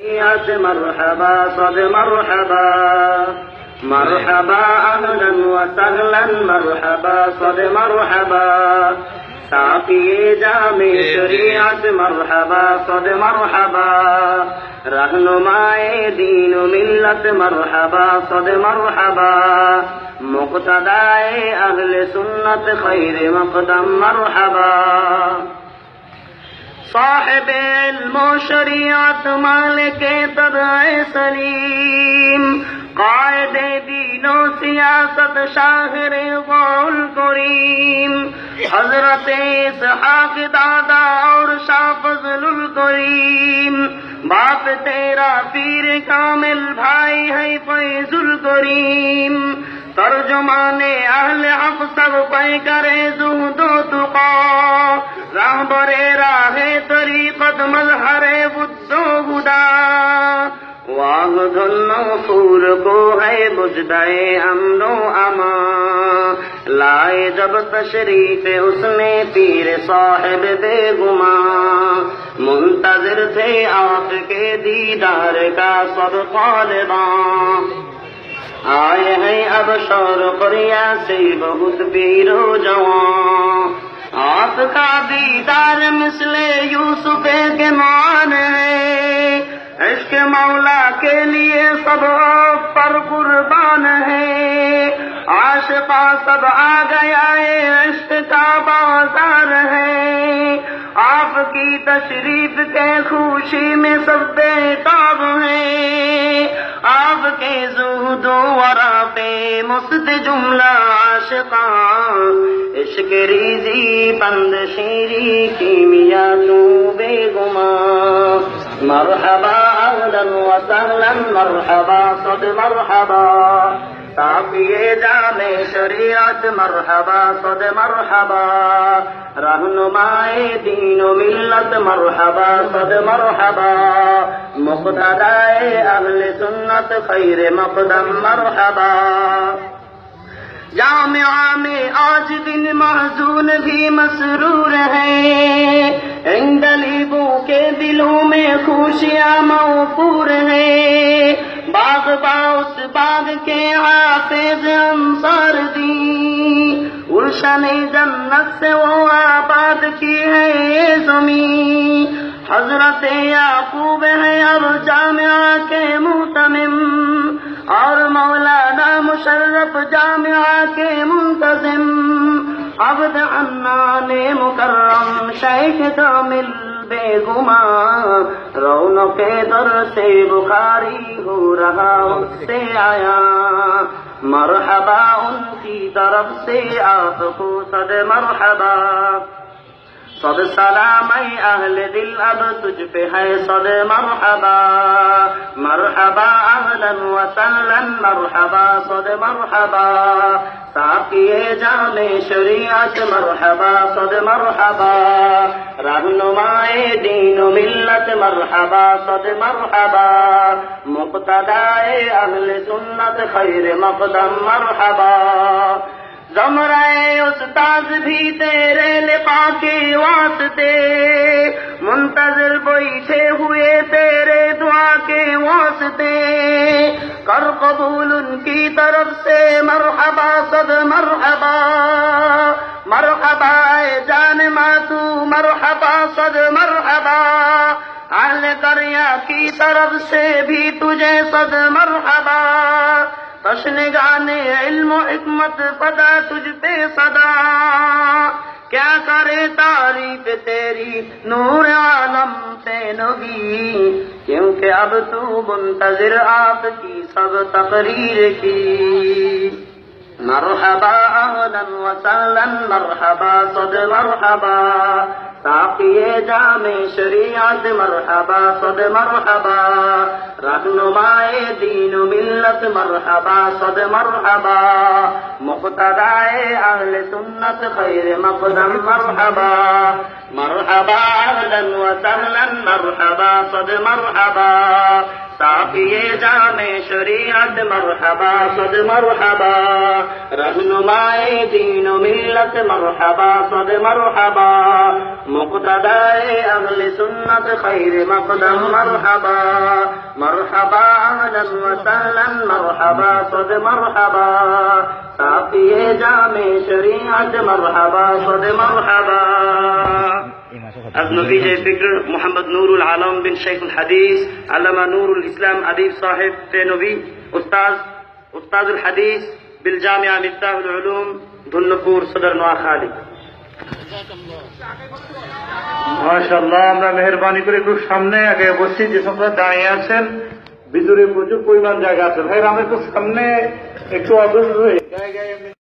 مرحبا صد مرحبا مرحبا أهلا وسهلا. مرحبا صد مرحبا ساقي جامي شريعة مرحبا صد مرحبا رهن ماي دين ملة مرحبا صد مرحبا مقتداي أهل سنة خير مقدم مرحبا. صاحب علم و شریعت مالک طبع سلیم، قائد دین و سیاست شاہر غول کریم، حضرت اسحاق دادا اور شاہ فضل الکریم، باپ تیرا پیر کامل بھائی ہے فیض الکریم، ترجمان اہل حق سب پہ کرے রাহবরে রাহে তরিকত মজহরে বুদ্ধ হুদা ওয়াহ ধন্য সুর কো হে বুঝদায়ে আমনো আমা। লায়ে জব তশরীফে উসনে পীর সাহেব বেগুমা মুন্তজর থে আপকে দিদার কা সব तालिबा আয় হে अब शौर परिया से बहुत पीरो जवां دیدار مثل یوسف کے مان ہے۔ عشق مولا کے لیے سب پر قربان ہے۔ عاشقہ سب آ گیا ہے، عشق کا بازار ہے۔ آپ کی تشریف کے خوشی میں سب بےتاب पे मुस्त जुमला आशका इश्क रीजी बंद शीरी कीमिया तू बेगुमा मरहबा अहलन वसहलन मरहबा सद मरहबा তাপিয়ে জামে শরিয়ত মরহবা, সদ মরহবা। রহনুমায় দিন মিল্লত মরহবা, সদ মরহবা। মুকদাদায় আহলে সুন্নত খৈরে মকদম মরহবা। جامعہ میں آج دن محزون بھی مسرور ہے ان گلیبوں کے دلوں میں خوشیاں موفور باغ با اس باغ کے حافظ انصار دی۔ گلشن جنت سے وہ آباد کی ہے یہ زمین۔ حضرت یعقوب ہے اب جامعہ کے محتمم اور مولانا مشرف جامعہ کے منتظم۔ عبد عنان مکرم، شیخ کامل بے گما در سے بخاری ہو رہا ان سے آیا۔ مرحبا ان کی طرف سے آپ کو صد مرحبا۔ صد سلامی اہل دل اب تجھ پہ ہے صد مرحبا مرحبا اہلا وسہلا مرحبا صد مرحبا تاکیے جانے شریعت مرحبا صد مرحبا رہنمائے دین و ملت مرحبا صد مرحبا مقتدائے اہل سنت خیر مقدم مرحبا زمرائے استاذ بھی تیرے لقا کے واسطے۔ منتظر بیٹھے ہوئے تیرے دعا کے واسطے۔ کر قبول ان کی طرف سے، مرحبا، صد مرحبا۔ مرحبا جان ماتو، مرحبا، صد مرحبا۔ اہل دریا کی طرف سے بھی تجھے صد مرحبا۔ तशनिगाने इल्म हिकमत सदा तुझ पे सदा क्या करे तारीफ तेरी नूर आलम से नबी क्योंकि अब तू मुंतजर आपकी सब तकरीर की मरहबा अहलन वसलन मरहबा सद मरहबा তাকিয়ে জামে শরিয়াত মরহাবা, সদ মরহাবা। রহনুমায়ে দিন মিল্লত মরহাবা, সদ মরহাবা। মুক্তদায়ে আহলে সুন্নত খৈর মকদম মরহাবা। মরহাবা আহলান ওয়া সাহলান মরহাবা, সদ মরহাবা। তাকিয়ে জামে শরিয়াত মরহাবা, সদ মরহাবা। রহনুমায়ে দিন মিল্লত মরহাবা, সদ মরহাবা। مقتداء أهل سنة خير مقدم مرحبا مرحبا أهلا وسهلا مرحبا صد مرحبا صافي جامع شريعة مرحبا صد مرحبا أغنبي جاي فكر محمد نور العالم بن شيخ الحديث علما نور الإسلام أديب صاحب تنوبي أستاذ أستاذ الحديث بالجامعة مفتاح العلوم ذو النفور صدر نواخالي মাশাল্লাহ আমরা মেহরবানি করে একটু সামনে আগে বসছি, যে সমস্ত দাঁড়িয়ে আছেন, ভিতরে প্রচুর পরিমাণ জায়গা আছে। ভাই আমরা একটু সামনে একটু অগ্রসর হয়ে